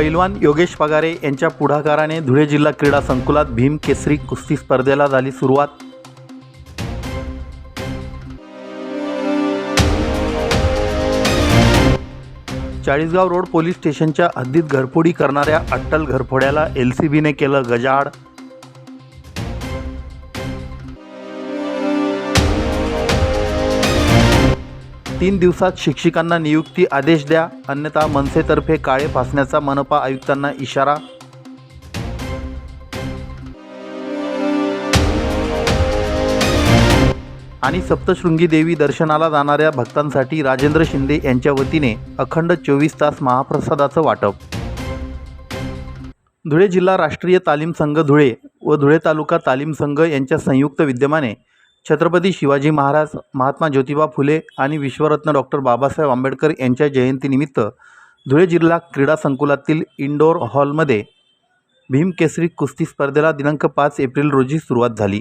पैलवान योगेश पगारे यांच्या पुढाकाराने धुळे जिल्हा क्रीडा संकुलात भीम केसरी कुस्ती स्पर्धेला झाली सुरुवात. चाळीसगाव रोड पोलीस स्टेशनच्या हद्दीत घरफोडी करणाऱ्या अट्टल घरफोड्याला एल सी बीने केलं गजाआड. तीन दिवसात शिक्षकांना नियुक्ती आदेश द्या. अन्यथा मनसेतर्फे काळे फासण्याचा मनपा आयुक्तांना इशारा. आणि सप्तशृंगी देवी दर्शनाला जाणाऱ्या भक्तांसाठी राजेंद्र शिंदे यांच्या वतीने अखंड चोवीस तास महाप्रसादाचं वाटप. धुळे जिल्हा राष्ट्रीय तालीम संघ धुळे व धुळे तालुका तालीम संघ यांच्या संयुक्त विद्यमाने छत्रपती शिवाजी महाराज महात्मा ज्योतिबा फुले आणि विश्वरत्न डॉक्टर बाबासाहेब आंबेडकर यांच्या जयंतीनिमित्त धुळे जिल्हा क्रीडा संकुलातील इंडोर हॉलमध्ये भीमकेसरी कुस्ती स्पर्धेला दिनांक पाच एप्रिल रोजी सुरुवात झाली.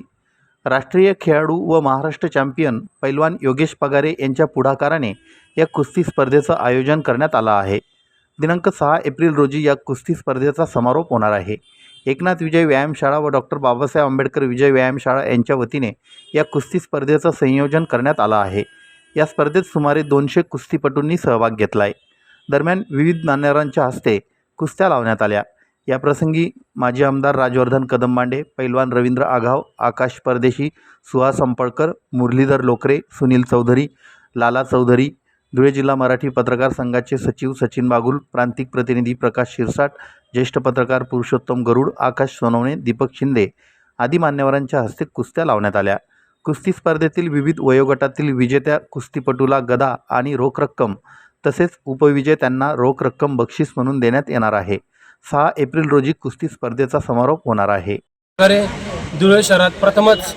राष्ट्रीय खेळाडू व महाराष्ट्र चॅम्पियन पैलवान योगेश पगारे यांच्या पुढाकाराने या कुस्ती स्पर्धेचं आयोजन करण्यात आलं आहे. दिनांक सहा एप्रिल रोजी या कुस्ती स्पर्धेचा समारोप होणार आहे. एकनाथ विजय व्यायामशाळा व डॉक्टर बाबासाहेब आंबेडकर विजय व्यायामशाळा यांच्या वतीने या कुस्ती स्पर्धेचं संयोजन करण्यात आलं आहे. या स्पर्धेत सुमारे दोनशे कुस्तीपटूंनी सहभाग घेतला आहे दरम्यान विविध मान्यवरांच्या हस्ते कुस्त्या लावण्यात आल्या. याप्रसंगी माजी आमदार राजवर्धन कदमबांडे पैलवान रवींद्र आघाव आकाश परदेशी सुहास संपळकर मुरलीधर लोकरे सुनील चौधरी लाला चौधरी धुळे जिल्हा मराठी पत्रकार संघाचे सचिव सचिन बागुल प्रांतिक प्रतिनिधी प्रकाश शिरसाट ज्येष्ठ पत्रकार पुरुषोत्तम गरुड आकाश सोनवणे दीपक शिंदे आदी मान्यवरांच्या हस्ते कुस्त्या लावण्यात आल्या. कुस्ती स्पर्धेतील विविध वयोगटातील विजेत्या कुस्तीपटूला गदा आणि रोख रक्कम तसेच उपविजेत्यांना रोख रक्कम बक्षीस म्हणून देण्यात येणार आहे. सहा एप्रिल रोजी कुस्ती स्पर्धेचा समारोप होणार आहे. धुळे शहरात प्रथमच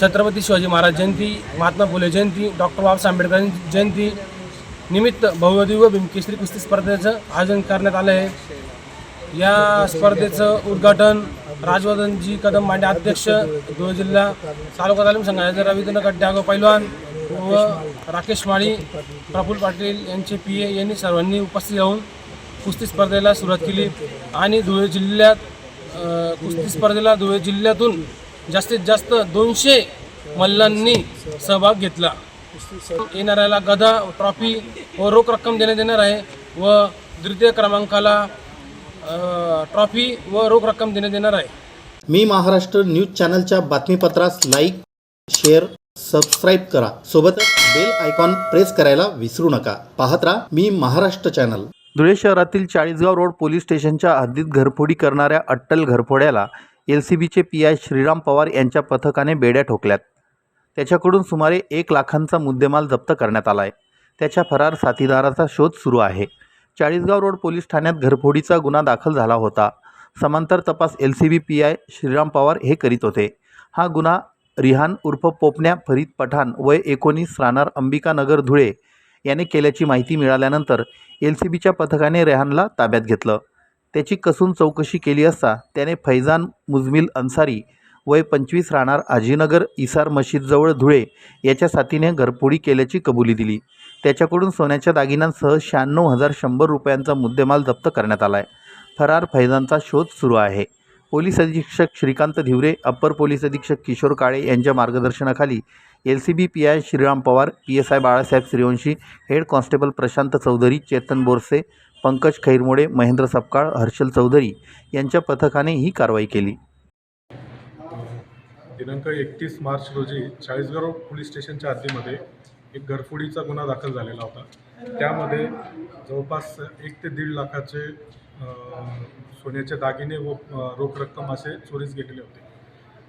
छत्रपती शिवाजी महाराज जयंती महात्मा फुले जयंती डॉक्टर बाबासाहेब आंबेडकर जयंती निमित्त भव्यदिव्य भीमकेसरी कुस्ती स्पर्धेचं आयोजन करण्यात आलं आहे. या स्पर्धेचं उद्घाटन राजवर्धनजी कदम मांडे अध्यक्ष धुळे जिल्हा तालुका तालीम संघाचे रवींद्र गड्ड्यागो पैलवान व राकेश माळी प्रफुल्ल पाटील यांचे पी ए यांनी सर्वांनी उपस्थित राहून कुस्ती स्पर्धेला सुरुवात केली आणि धुळे जिल्ह्यात कुस्ती स्पर्धेला धुळे जिल्ह्यातून जास्तीत जास्त दोनशे मल्लांनी सहभाग घेतला. येणाऱ्याला गदा ट्रॉफी व रोख रक्कम देण्यात येणार आहे व तृतीय क्रमांकाला ट्रॉफी व रोख रक्कम देण्यात येणार आहे. मी महाराष्ट्र न्यूज चॅनलच्या बातमीपत्रास लाईक शेअर सबस्क्राईब करा. सोबतच बेल आयकॉन प्रेस करायला विसरू नका. पाहत राहा मी महाराष्ट्र चॅनल. धुळे शहरातील चाळीसगाव रोड पोलीस स्टेशनच्या हद्दीत घरफोडी करणाऱ्या अट्टल घरफोड्याला एल सी बीचे पी आय श्रीराम पवार यांच्या पथकाने बेड्या ठोकल्यात. त्याच्याकडून सुमारे एक लाखांचा मुद्देमाल जप्त करण्यात आला आहे त्याच्या फरार साथीदाराचा शोध सुरू आहे. चाळीसगाव रोड पोलीस ठाण्यात घरफोडीचा गुन्हा दाखल झाला होता. समांतर तपास L C B P I Shriram Pawar हे करीत होते. हा गुन्हा रिहान उर्फ पोपण्या फरीद पठाण वय एकोणीस राहणार अंबिकानगर धुळे याने केल्याची माहिती मिळाल्यानंतर एल सी बीच्या पथकाने रेहानला ताब्यात घेतलं. त्याची कसून चौकशी केली असता त्याने फैजान मुजमिल अन्सारी वय पंचवीस राहणार आजीनगर इसार मशीदजवळ धुळे याच्या साथीने घरफोडी केल्याची कबुली दिली. त्याच्याकडून सोन्याच्या दागिन्यांसह शहाण्णव हजार शंभर रुपयांचा मुद्देमाल जप्त करण्यात आला आहे फरार फैजांचा शोध सुरू आहे. पोलीस अधीक्षक श्रीकांत धिवरे अप्पर पोलीस अधीक्षक किशोर काळे यांच्या मार्गदर्शनाखाली L C B P I Shriram Pawar P S I Balasaheb Suryavanshi head constable Prashant Chaudhari Chetan Borse Pankaj Khairmode Mahendra Sapkal Harshal Chaudhari यांच्या पथकाने ही कारवाई केली. दिनांक एकतीस मार्च रोजी चाळीसगाव पोलीस स्टेशनच्या हद्दीमध्ये एक घरफोडीचा गुन्हा दाखल झालेला होता. त्यामध्ये जवळपास एक ते दीड लाखाचे सोन्याचे दागिने व रोख रक्कम असे चोरीस गेलेले होते.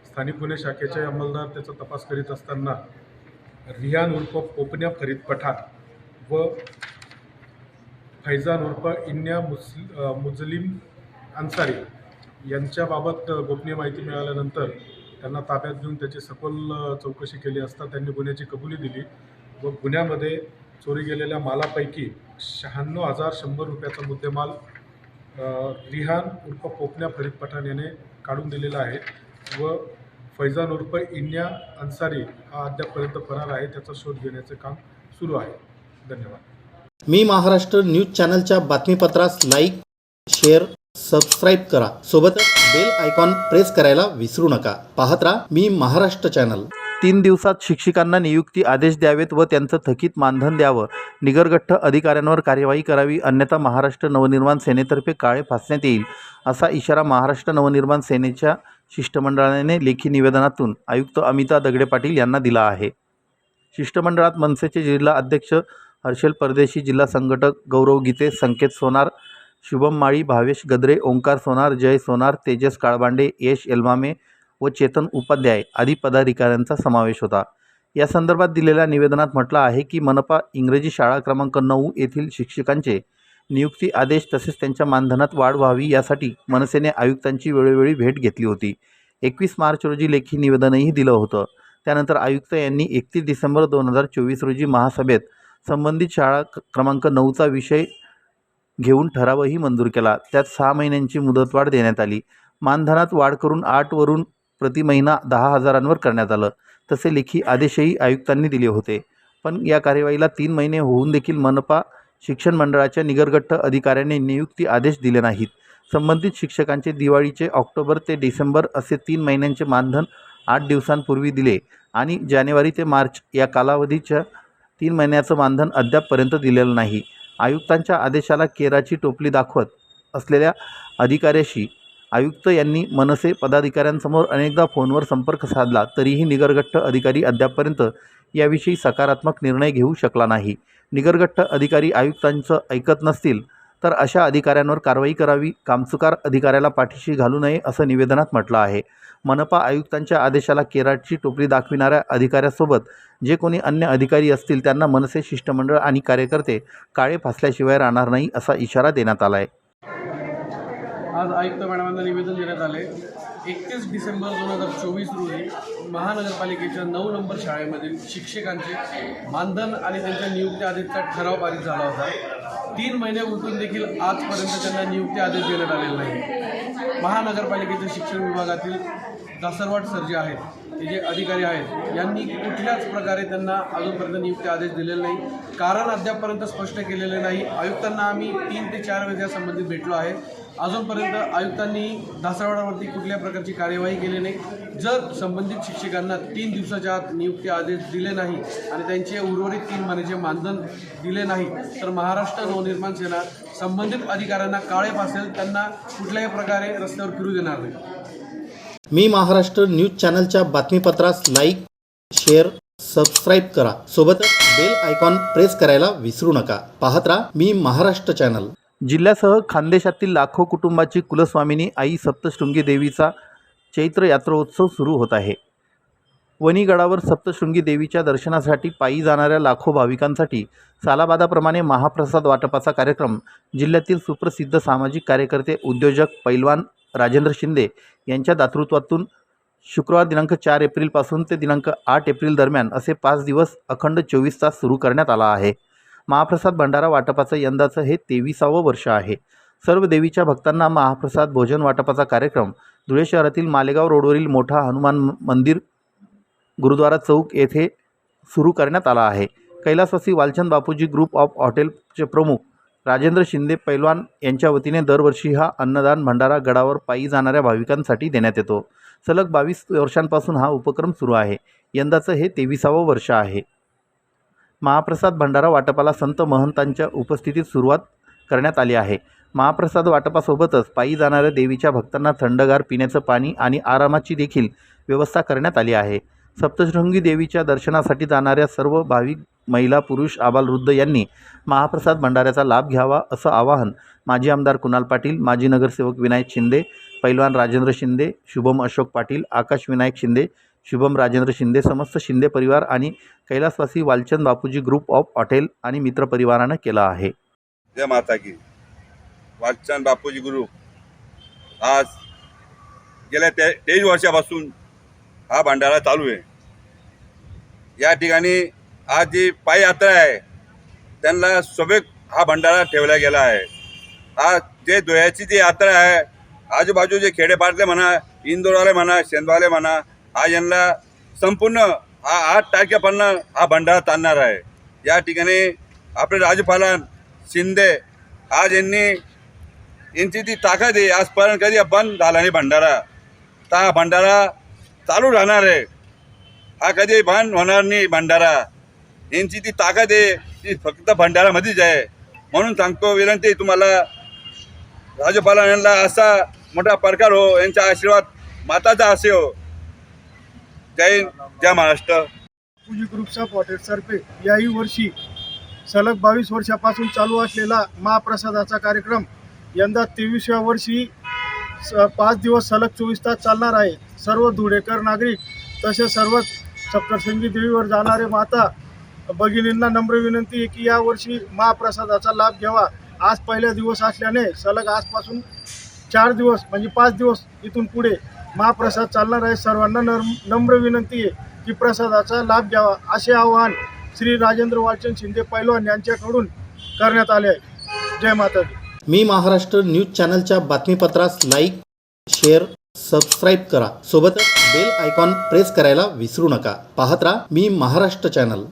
स्थानिक गुन्हे शाखेचे अंमलदार त्याचा तपास करीत असताना रियान उर्फ पोपन्या फरीद पठाण व फैजान उर्फ इन्या मुस्लि मुजलिम अन्सारी यांच्याबाबत गोपनीय माहिती मिळाल्यानंतर त्यांना ताब्यात घेऊन त्याची सखोल चौकशी केली असता त्यांनी गुन्ह्याची कबुली दिली. व गुन्ह्यामध्ये चोरी गेलेल्या मालापैकी शहाण्णव हजार शंभर रुपयाचा मुद्देमाल रिहान उर्फ पोपण्या फरीद पठाण याने काढून दिलेला आहे. व फैजान उर्फ इन्या अन्सारी हा अद्यापपर्यंत फरार आहे. त्याचा शोध घेण्याचे काम सुरू आहे. धन्यवाद. मी महाराष्ट्र न्यूज चॅनलच्या बातमीपत्रास लाईक शेअर सबस्क्राईब करा. सोबतच बेल आयकॉन प्रेस करायला विसरू नका. पाहत राहा मी महाराष्ट्र चॅनल तीन दिवसात शिक्षकांना नियुक्ती आदेश द्यावेत व त्यांचं थकीत मानधन द्यावं. निगरगठ्ठ अधिकाऱ्यांवर कार्यवाही करावी. अन्यथा महाराष्ट्र नवनिर्माण सेनेतर्फे काळे फासण्यात येईल असा इशारा महाराष्ट्र नवनिर्माण सेनेच्या शिष्टमंडळाने लेखी निवेदनातून आयुक्त अमिता दगडे पाटील यांना दिला आहे. शिष्टमंडळात मनसेचे जिल्हा अध्यक्ष हर्षल परदेशी जिल्हा संघटक गौरव गीते संकेत सोनार शुभम माळी भावेश गद्रे ओंकार सोनार जय सोनार तेजस काळबांडे यश एल्मामे व चेतन उपाध्याय आदी पदाधिकाऱ्यांचा समावेश होता. या संदर्भात दिलेल्या निवेदनात म्हटलं आहे की मनपा इंग्रजी शाळा क्रमांक नऊ येथील शिक्षकांचे नियुक्ती आदेश तसेच त्यांच्या मानधनात वाढ व्हावी यासाठी मनसेने आयुक्तांची वेळोवेळी भेट घेतली होती. एकवीस मार्च रोजी लेखी निवेदनही दिलं होतं. त्यानंतर आयुक्त यांनी एकतीस डिसेंबर दोन हजार चोवीस रोजी महासभेत संबंधित शाळा क- क्रमांक नऊचा विषय घेऊन ठरावही मंजूर केला. त्यात सहा महिन्यांची मुदतवाढ देण्यात आली. मानधनात वाढ करून आठवरून प्रति महिना दहा हजारांवर करण्यात आलं. तसे लेखी आदेशही आयुक्तांनी दिले होते. पण या कार्यवाहीला तीन महिने होऊन देखील मनपा शिक्षण मंडळाच्या निगरगठ्ठ अधिकाऱ्यांनी नियुक्ती आदेश दिले नाहीत. संबंधित शिक्षकांचे दिवाळीचे ऑक्टोबर ते डिसेंबर असे तीन महिन्यांचे मानधन आठ दिवसांपूर्वी दिले आणि जानेवारी ते मार्च या कालावधीच्या तीन महिन्याचं मानधन अद्यापपर्यंत दिलेलं नाही. आयुक्तांच्या आदेशाला केराची टोपली दाखवत असलेल्या अधिकाऱ्याशी आयुक्त यांनी मनसे पदाधिकाऱ्यांसमोर अनेकदा फोनवर संपर्क साधला तरीही निगरगठ्ठ अधिकारी अद्यापपर्यंत याविषयी सकारात्मक निर्णय घेऊ शकला नाही. निगरगठ्ठ अधिकारी आयुक्तांचं ऐकत नसतील तर अशा अधिकाऱ्यांवर कारवाई करावी कामचुकार अधिकाऱ्याला पाठीशी घालू नये असं निवेदनात म्हटलं आहे. मनपा आयुक्तांच्या आदेशाला केराटची टोपली दाखविणाऱ्या अधिकाऱ्यासोबत जे कोणी अन्य अधिकारी असतील त्यांना मनसे शिष्टमंडळ आणि कार्यकर्ते काळे फासल्याशिवाय राहणार नाही असा इशारा देण्यात आला आहे आज आयुक्त मॅडमांना निवेदन देण्यात आले. एकतीस डिसेंबर दोन हजार चोवीस रोजी महानगरपालिकेच्या नऊ नंबर शाळेमधील शिक्षकांचे मानधन आणि त्यांच्या नियुक्ती आदेशचा ठराव पारित झाला होता. तीन महिने उलटून देखील आजपर्यंत त्यांना नियुक्ती आदेश देण्यात आलेला नाही महानगरपालिकेच्या शिक्षण विभागातील दासरवाट सर जे आहेत ते जे अधिकारी आहेत यांनी कुठल्याच प्रकारे त्यांना अजूनपर्यंत नियुक्ती आदेश दिलेला नाही. कारण अद्यापपर्यंत स्पष्ट केलेले नाही. आयुक्तांना आम्ही तीन ते चार वेळेस यासंबंधित भेटलो आहे. अजूनपर्यंत आयुक्तांनी दासरवाडावरती कुठल्या प्रकारची कार्यवाही केली नाही. जर संबंधित शिक्षकांना तीन दिवसाच्या आत नियुक्ती आदेश दिले नाही आणि त्यांचे उर्वरित तीन महिन्याचे मानधन दिले नाही तर महाराष्ट्र नवनिर्माण सेना संबंधित अधिकाऱ्यांना काळे फासेल. त्यांना कुठल्याही प्रकारे रस्त्यावर फिरू देणार नाही. मी महाराष्ट्र न्यूज चॅनलच्या बातमीपत्रास लाईक शेअर सबस्क्राईब करा. सोबतच बेल आयकॉन प्रेस करायला विसरू नका. पाहत राहा मी महाराष्ट्र चॅनल. जिल्ह्यासह खानदेशातील लाखो कुटुंबाची कुलस्वामिनी आई सप्तशृंगी देवीचा चैत्र यात्रोत्सव सुरू होत आहे. वणीगडावर सप्तशृंगी देवीच्या दर्शनासाठी पायी जाणाऱ्या लाखो भाविकांसाठी सालाबादाप्रमाणे महाप्रसाद वाटपाचा कार्यक्रम जिल्ह्यातील सुप्रसिद्ध सामाजिक कार्यकर्ते उद्योजक पैलवान राजेंद्र शिंदे यांच्या दातृत्वातून शुक्रवार दिनांक चार एप्रिलपासून ते दिनांक आठ एप्रिल दरम्यान असे पाच दिवस अखंड चोवीस तास सुरू करण्यात आला आहे. महाप्रसाद भंडारा वाटपाचं यंदाचं हे तेविसावं वर्ष आहे. सर्व देवीच्या भक्तांना महाप्रसाद भोजन वाटपाचा कार्यक्रम धुळे शहरातील मालेगाव रोडवरील मोठा हनुमान मंदिर गुरुद्वारा चौक येथे सुरू करण्यात आला आहे. कैलासवासी वालचंद बापूजी ग्रुप ऑफ हॉटेलचे प्रमुख राजेंद्र शिंदे पैलवान यांच्या वतीने दरवर्षी हा अन्नदान भंडारा गडावर पायी जाणाऱ्या भाविकांसाठी देण्यात येतो. सलग बावीस वर्षांपासून हा उपक्रम सुरू आहे. यंदाचं हे तेविसावं वर्ष आहे. महाप्रसाद भंडारा वाटपाला संत महंतांच्या उपस्थितीत सुरुवात करण्यात आली आहे. महाप्रसाद वाटपासोबतच पायी जाणाऱ्या देवीच्या भक्तांना थंडगार पिण्याचं पाणी आणि आरामाची देखील व्यवस्था करण्यात आली आहे. सप्तशृंगी देवीच्या दर्शनासाठी जाणाऱ्या सर्व भाविक महिला पुरुष आबालवृद्ध यांनी महाप्रसाद भंडाऱ्याचा लाभ घ्यावा असं आवाहन माजी आमदार कुणाल पाटील माजी नगरसेवक विनायक शिंदे पैलवान राजेंद्र शिंदे शुभम अशोक पाटील आकाश विनायक शिंदे शुभम राजेंद्र शिंदे समस्त शिंदे परिवार आणि कैलासवासी Walchand Bapuji group of hotel आणि मित्रपरिवारानं केला आहे. जय माता की वालचंद बापूजी ग्रुप आज गेल्या ते तेवीस वर्षापासून हा भंडारा चालू आहे. या ठिकाणी आज जी पायी यात्रा आहे त्यांना सोबत हा भंडारा ठेवला गेला आहे. आज जे धुळ्याची जी यात्रा आहे आजूबाजूचे खेडेपाटले म्हणा इंदोरवाले म्हणा शेंदवाले म्हणा हा यांना संपूर्ण हा आठ तारखेपर्यंत हा भंडारा चालणार आहे. या ठिकाणी आपले राजपालन शिंदे आज यांनी यांची ती ताकद आहे आजपर्यंत कधी बंद झाला नाही भंडारा. तर हा भंडारा चालू राहणार आहे. हा कधी बंद होणार नाही भंडारा. यांची ती ताकद आहे ती फक्त भंडारामध्येच आहे म्हणून सांगतो विनंती तुम्हाला राज्यपालांना यांना असा मोठा प्रकार हो यांचा आशीर्वाद माताचा असे हो. जय हिंद जय महाराष्ट्र. पूजी ग्रुपच्या पॉटेटतर्फे याही वर्षी सलग बावीस वर्षापासून चालू असलेला महाप्रसादाचा कार्यक्रम यंदा तेवीसव्या वर्षी स पाच दिवस सलग चोवीस तास चालणार आहे. सर्व धुळेकर नागरिक तसेच सर्व सप्तशृंगी देवीवर जाणारे माता भगिनींना नम्र विनंती आहे की यावर्षी महाप्रसादाचा लाभ घ्यावा. आज पहिला दिवस असल्याने सलग आजपासून चार दिवस म्हणजे पाच दिवस इथून पुढे महाप्रसाद चालणार आहे. सर्वांना नम्र विनंती आहे की प्रसादाचा लाभ घ्यावा असे आवाहन श्री राजेंद्र वालचंद शिंदे पैलवान यांच्याकडून करण्यात आले आहे. जय माता मी महाराष्ट्र न्यूज चॅनलच्या बातमीपत्रास लाईक शेअर सबस्क्राईब करा. सोबतच बेल आयकॉन प्रेस करायला विसरू नका. पाहत राहा मी महाराष्ट्र चॅनल.